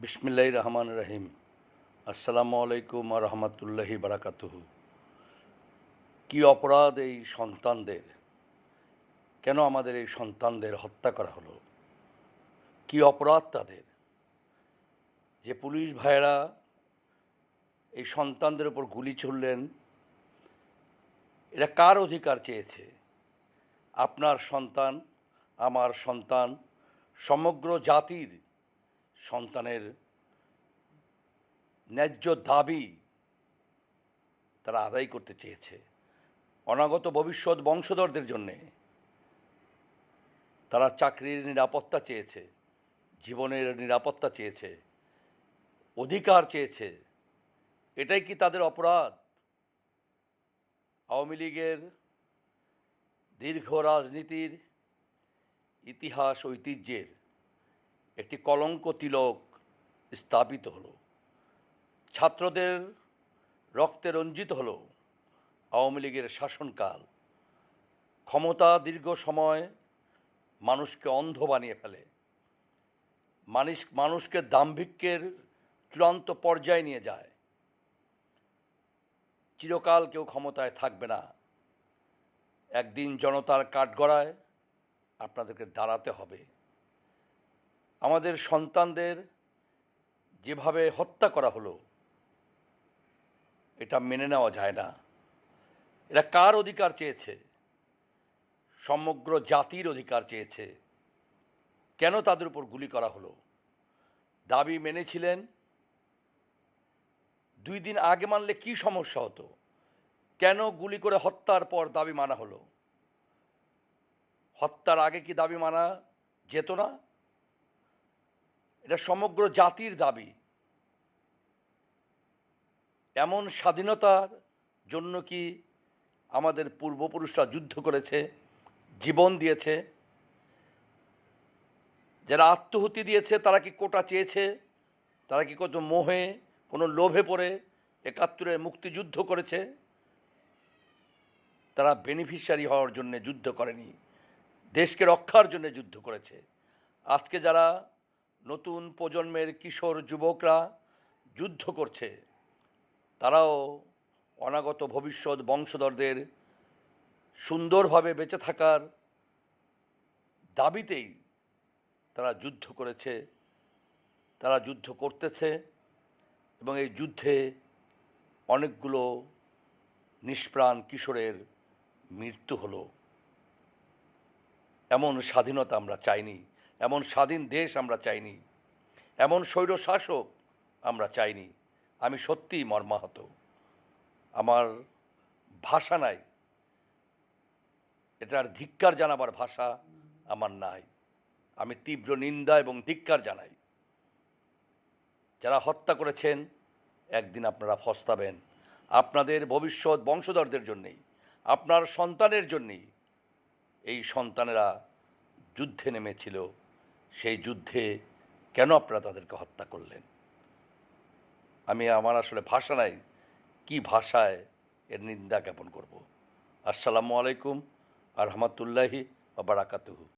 বিসমিল্লাহ রহমান রহিম আসসালামু আলাইকুম রহমতুল্লাহি বারাকাতুহু। কি অপরাধ এই সন্তানদের? কেন আমাদের এই সন্তানদের হত্যা করা হলো? কি অপরাধ তাদের? যে পুলিশ ভাইয়েরা এই সন্তানদের উপর গুলি ছুড়লেন, এরা কার অধিকার চেয়েছে? আপনার সন্তান, আমার সন্তান, সমগ্র জাতির সন্তানের ন্যায্য দাবি তারা আদায় করতে চেয়েছে। অনাগত ভবিষ্যৎ বংশধরদের জন্যে তারা চাকরির নিরাপত্তা চেয়েছে, জীবনের নিরাপত্তা চেয়েছে, অধিকার চেয়েছে। এটাই কি তাদের অপরাধ? আওয়ামী লীগের দীর্ঘ রাজনীতির ইতিহাস ঐতিহ্যের একটি কলঙ্ক তিলক স্থাপিত হলো। ছাত্রদের রক্তে রঞ্জিত হলো। আওয়ামী লীগের শাসনকাল। ক্ষমতা দীর্ঘ সময় মানুষকে অন্ধ বানিয়ে ফেলে। মানুষ মানুষকে দাম্ভিক্যের চূড়ান্ত পর্যায়ে নিয়ে যায়। চিরকাল কেউ ক্ষমতায় থাকবে না। একদিন জনতার কাঠগড়ায় আপনাদেরকে দাঁড়াতে হবে। আমাদের সন্তানদের যেভাবে হত্যা করা হলো, এটা মেনে নেওয়া যায় না। এরা কার অধিকার চেয়েছে? সমগ্র জাতির অধিকার চেয়েছে। কেন তাদের উপর গুলি করা হলো? দাবি মেনেছিলেন। দুই দিন আগে মানলে কি সমস্যা হতো? কেন গুলি করে হত্যার পর দাবি মানা হলো? হত্যার আগে কি দাবি মানা যেত না? এটা সমগ্র জাতির দাবি। এমন স্বাধীনতার জন্য কি আমাদের পূর্বপুরুষরা যুদ্ধ করেছে, জীবন দিয়েছে, যারা আত্মহতি দিয়েছে তারা কি কোটা চেয়েছে, তারা কি কত মোহে, কোনো লোভে পড়ে একাত্তরের মুক্তিযুদ্ধ করেছে? তারা বেনিফিশিয়ারি হওয়ার জন্য যুদ্ধ করেনি, দেশকে রক্ষার জন্য যুদ্ধ করেছে। আজকে যারা নতুন প্রজন্মের কিশোর যুবকরা যুদ্ধ করছে। তারাও অনাগত ভবিষ্যৎ বংশধরদের সুন্দরভাবে বেঁচে থাকার দাবিতেই তারা যুদ্ধ করেছে। তারা যুদ্ধ করতেছে এবং এই যুদ্ধে অনেকগুলো নিষ্প্রাণ কিশোরের মৃত্যু হলো। এমন স্বাধীনতা আমরা চাইনি। এমন স্বাধীন দেশ আমরা চাইনি, এমন স্বৈর শাসক আমরা চাইনি। আমি সত্যিই মর্মাহত। আমার ভাষা নাই। এটার ধিক্কার জানাবার ভাষা আমার নাই। আমি তীব্র নিন্দা এবং ধিক্কার জানাই। যারা হত্যা করেছেন, একদিন আপনারা ফস্তাবেন। আপনাদের ভবিষ্যৎ বংশধরদের জন্যেই, আপনার সন্তানের জন্যেই এই সন্তানেরা যুদ্ধে নেমেছিল। সেই যুদ্ধে কেন আপনারা তাদেরকে হত্যা করলেন? আমি, আমার আসলে ভাষা নাই, কি ভাষায় এর নিন্দা জ্ঞাপন করব? আসসালামু আলাইকুম আর রহমতুল্লাহি বারাকাতুহু।